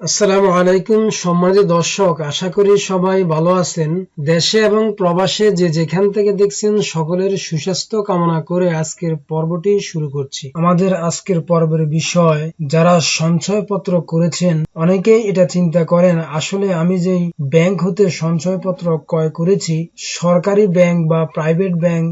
আসসালামু আলাইকুম সম্মানিত দর্শক, আশা করি সবাই ভালো আছেন। দেশে এবং প্রবাসে যে যেখান থেকে দেখছেন সকলের সুস্বাস্থ্য কামনা করে আজকের পর্বটি শুরু করছি। আমাদের আজকের পর্বের বিষয়, যারা সঞ্চয়পত্র করেছেন, অনেকেই এটা চিন্তা করেন, আসলে আমি যেই ব্যাংক হতে সঞ্চয়পত্র ক্রয় করেছি, সরকারি ব্যাংক বা প্রাইভেট ব্যাংক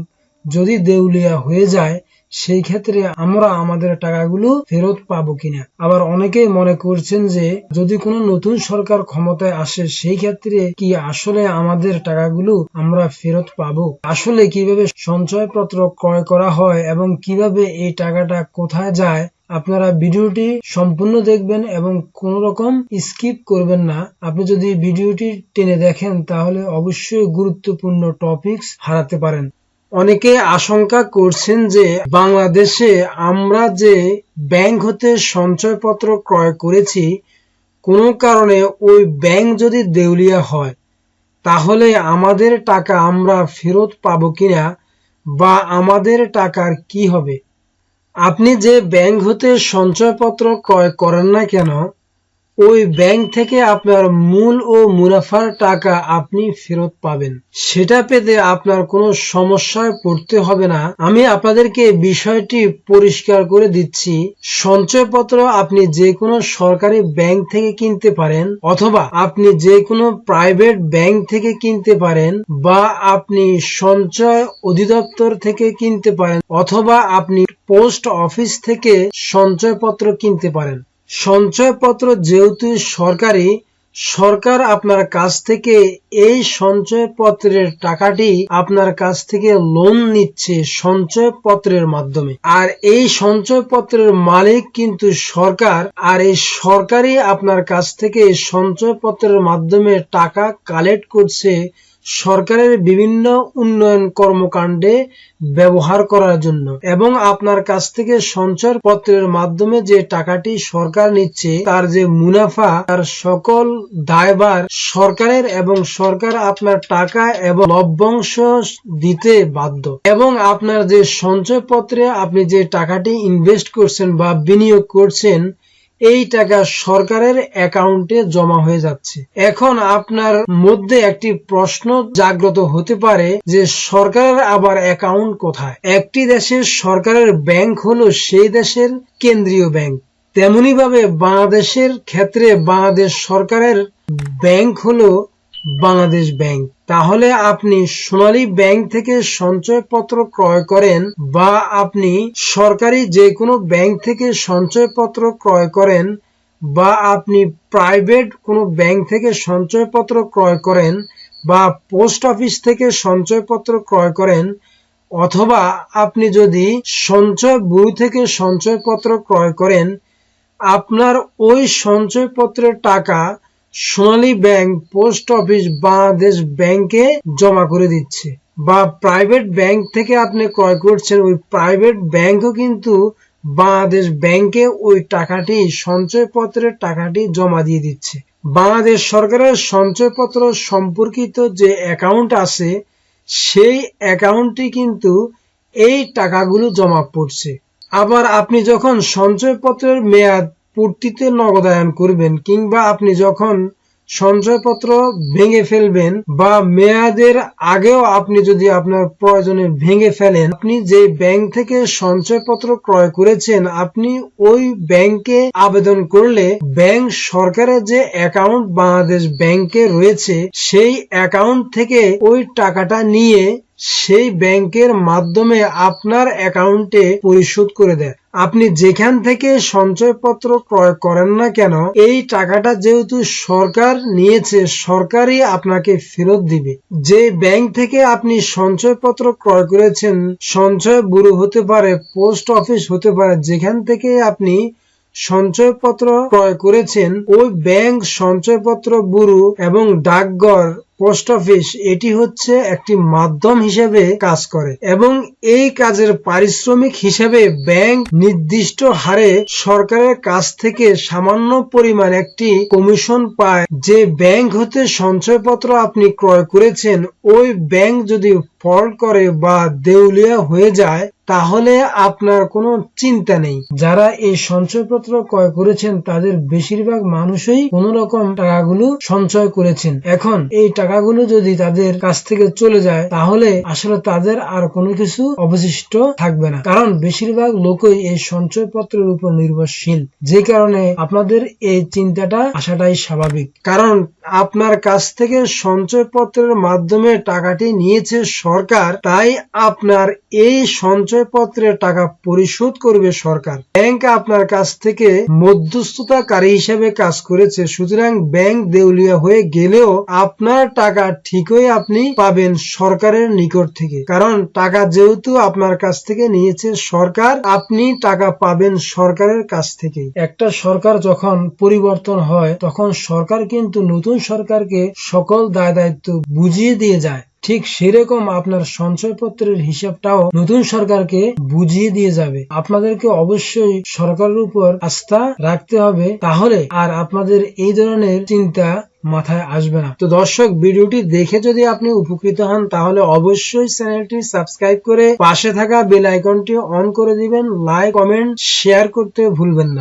যদি দেউলিয়া হয়ে যায় সেই ক্ষেত্রে আমরা আমাদের টাকাগুলো ফেরত পাবো কিনা। আবার অনেকেই মনে করছেন যে, যদি কোনো নতুন সরকার ক্ষমতায় আসে, সেই ক্ষেত্রে কি আসলে আমাদের টাকাগুলো আমরা ফেরত পাবো? আসলে কীভাবে সঞ্চয়পত্র ক্রয় করা হয় এবং কীভাবে এই টাকাটা কোথায় যায়, আপনারা ভিডিওটি সম্পূর্ণ দেখবেন এবং কোন রকম স্কিপ করবেন না। আপনি যদি ভিডিওটি টেনে দেখেন, তাহলে অবশ্যই গুরুত্বপূর্ণ টপিকস হারাতে পারেন। অনেকে আশঙ্কা করছেন যে বাংলাদেশে আমরা যে ব্যাংক হতে সঞ্চয়পত্র ক্রয় করেছি, কোনো কারণে ওই ব্যাংক যদি দেউলিয়া হয়, তাহলে আমাদের টাকা আমরা ফেরত পাবো কিনা বা আমাদের টাকার কি হবে? আপনি যে ব্যাংক হতে সঞ্চয়পত্র ক্রয় করেন না কেন ওই ব্যাংক থেকে আপনার মূল ও মুনাফার টাকা আপনি ফেরত পাবেন। সেটা পেতে আপনার কোনো সমস্যায় পড়তে হবে না। আমি আপনাদেরকে বিষয়টি পরিষ্কার করে দিচ্ছি। সঞ্চয়পত্র আপনি যে কোনো সরকারি ব্যাংক থেকে কিনতে পারেন অথবা আপনি যে কোনো প্রাইভেট ব্যাংক থেকে কিনতে পারেন বা আপনি সঞ্চয় অধিদপ্তর থেকে কিনতে পারেন অথবা আপনি পোস্ট অফিস থেকে সঞ্চয়পত্র কিনতে পারেন। সঞ্চয়পত্র যেহেতু সরকারি, সরকার আপনার কাছ থেকে এই সঞ্চয়পত্রের টাকাটি আপনার কাছ থেকে লোন নিচ্ছে সঞ্চয়পত্রের মাধ্যমে। আর এই সঞ্চয়পত্রের মালিক কিন্তু সরকার, আর এই সরকারই আপনার কাছ থেকে সঞ্চয়পত্রের মাধ্যমে টাকা কালেক্ট করছে সরকারের বিভিন্ন উন্নয়ন কর্মকাণ্ডে ব্যবহার করার জন্য এবং আপনার কাছ থেকে সঞ্চয় পত্রের মাধ্যমে যে টাকাটি সরকার নিচ্ছে, তার যে মুনাফা, তার সকল দায়বার সরকারের এবং সরকার আপনার টাকা এবং লভ্যাংশ দিতে বাধ্য। এবং আপনার যে সঞ্চয়পত্রে আপনি যে টাকাটি ইনভেস্ট করছেন বা বিনিয়োগ করছেন এই টাকা সরকারের অ্যাকাউন্টে জমা হয়ে যাচ্ছে। এখন আপনার মধ্যে একটি প্রশ্ন জাগ্রত হতে পারে যে সরকারের আবার অ্যাকাউন্ট কোথায়? একটি দেশের সরকারের ব্যাংক হলো সেই দেশের কেন্দ্রীয় ব্যাংক। তেমনি ভাবে বাংলাদেশের ক্ষেত্রে বাংলাদেশ সরকারের ব্যাংক হলো বাংলাদেশ ব্যাংক। তাহলে আপনি সোনালী ব্যাংক থেকে সঞ্চয়পত্র ক্রয় করেন বা আপনি সরকারি যে কোনো ব্যাংক থেকে সঞ্চয়পত্র ক্রয় করেন বা আপনি প্রাইভেট কোনো ব্যাংক থেকে সঞ্চয়পত্র ক্রয় করেন বা পোস্ট অফিস থেকে সঞ্চয়পত্র ক্রয় করেন, অথবা আপনি যদি সঞ্চয় বই থেকে সঞ্চয়পত্র ক্রয় করেন, আপনার ওই সঞ্চয়পত্রের টাকা Sonali bank post office Bangladesh ব্যাংকে জমা করে দিচ্ছে। বা প্রাইভেট ব্যাংক থেকে আপনি ক্রয় করছেন, ওই প্রাইভেট ব্যাংকও কিন্তু বাংলাদেশ ব্যাংকে ওই টাকাটি, সঞ্চয়পত্রের টাকাটি জমা দিয়ে দিচ্ছে। বাংলাদেশ সরকারের সঞ্চয়পত্র সম্পর্কিত যে অ্যাকাউন্ট আছে, সেই অ্যাকাউন্টটি কিন্তু এই টাকাগুলো জমা পড়ছে। আবার আপনি যখন সঞ্চয়পত্রের মেয়াদ পূর্তিতে নগদায়ন করবেন কিংবা আপনি যখন সঞ্চয়পত্র ভেঙে ফেলবেন বা মেয়াদের আগেও আপনি যদি আপনার প্রয়োজনে ভেঙে ফেলেন, আপনি যে ব্যাংক থেকে সঞ্চয়পত্র ক্রয় করেছেন, আপনি ওই ব্যাংকে আবেদন করলে ব্যাংক সরকারের যে অ্যাকাউন্ট বাংলাদেশ ব্যাংকে রয়েছে, সেই অ্যাকাউন্ট থেকে ওই টাকাটা নিয়ে সেই ব্যাংকের মাধ্যমে আপনার অ্যাকাউন্টে পরিশোধ করে দেয়। আপনি যেখান থেকে সঞ্চয়পত্র ক্রয় করেন না কেন, এই টাকাটা যেহেতু সরকার নিয়েছে, সরকারই আপনাকে ফেরত দিবে। যে ব্যাংক থেকে আপনি সঞ্চয়পত্র ক্রয় করেছেন, সঞ্চয় ব্যুরো হতে পারে, পোস্ট অফিস হতে পারে, যেখান থেকে আপনি সঞ্চয়পত্র ক্রয় করেছেন, ওই ব্যাংক সঞ্চয়পত্র ব্যুরো এবং ডাকঘর পোস্ট অফিস, এটি হচ্ছে একটি মাধ্যম হিসেবে কাজ করে এবং এই কাজের পারিশ্রমিক হিসেবে ব্যাংক নির্দিষ্ট হারে সরকারের কাছ থেকে সামান্য পরিমাণ একটি কমিশন পায়। যে ব্যাংক হতে সঞ্চয়পত্র আপনি ক্রয় করেছেন, ওই ব্যাংক যদি ফল করে বা দেউলিয়া হয়ে যায় তাহলে আপনার কোনো চিন্তা নেই। যারা এই সঞ্চয়পত্র ক্রয় করেছেন, তাদের বেশিরভাগ মানুষই কোন রকম টাকাগুলো সঞ্চয় করেছেন। এখন এই টাকাগুলো যদি তাদের কাছ থেকে চলে যায়, তাহলে আসলে তাদের আর কোনো কিছু অবশিষ্ট থাকবে না। কারণ বেশিরভাগ লোকই এই সঞ্চয়পত্রের উপর নির্ভরশীল। যে কারণে আপনাদের এই চিন্তাটা আসাটাই স্বাভাবিক। কারণ আপনার কাছ থেকে সঞ্চয়পত্রের মাধ্যমে টাকাটি নিয়েছে সরকার, তাই আপনার এই সঞ্চয়পত্রের টাকা পরিশোধ করবে সরকার। ব্যাংক আপনার কাছ থেকে মধ্যস্থতাকারী হিসেবে কাজ করেছে। সুতরাং ব্যাংক দেউলিয়া হয়ে গেলেও আপনার টাকা ঠিকই আপনি পাবেন সরকারের নিকট থেকে। কারণ টাকা যেহেতু আপনার কাছ থেকে নিয়েছে সরকার, আপনি টাকা পাবেন সরকারের কাছ থেকে একটা সরকার যখন পরিবর্তন হয়, তখন সরকার কিন্তু নতুন সরকারকে সকল দায় দায়িত্ব বুঝিয়ে দিয়ে যায়। ঠিক সেরকম আপনার সঞ্চয়পত্রের হিসাবটাও নতুন সরকারকে বুঝিয়ে দিয়ে যাবে। আপনাদেরকে অবশ্যই সরকারের উপর আস্থা রাখতে হবে, তাহলে আর আপনাদের এই ধরনের চিন্তা মাথায় আসবে না। তো দর্শক, ভিডিওটি দেখে যদি আপনি উপকৃত হন, তাহলে অবশ্যই চ্যানেলটি সাবস্ক্রাইব করে পাশে থাকা বেল আইকনটি অন করে দিবেন। লাইক, কমেন্ট, শেয়ার করতে ভুলবেন না।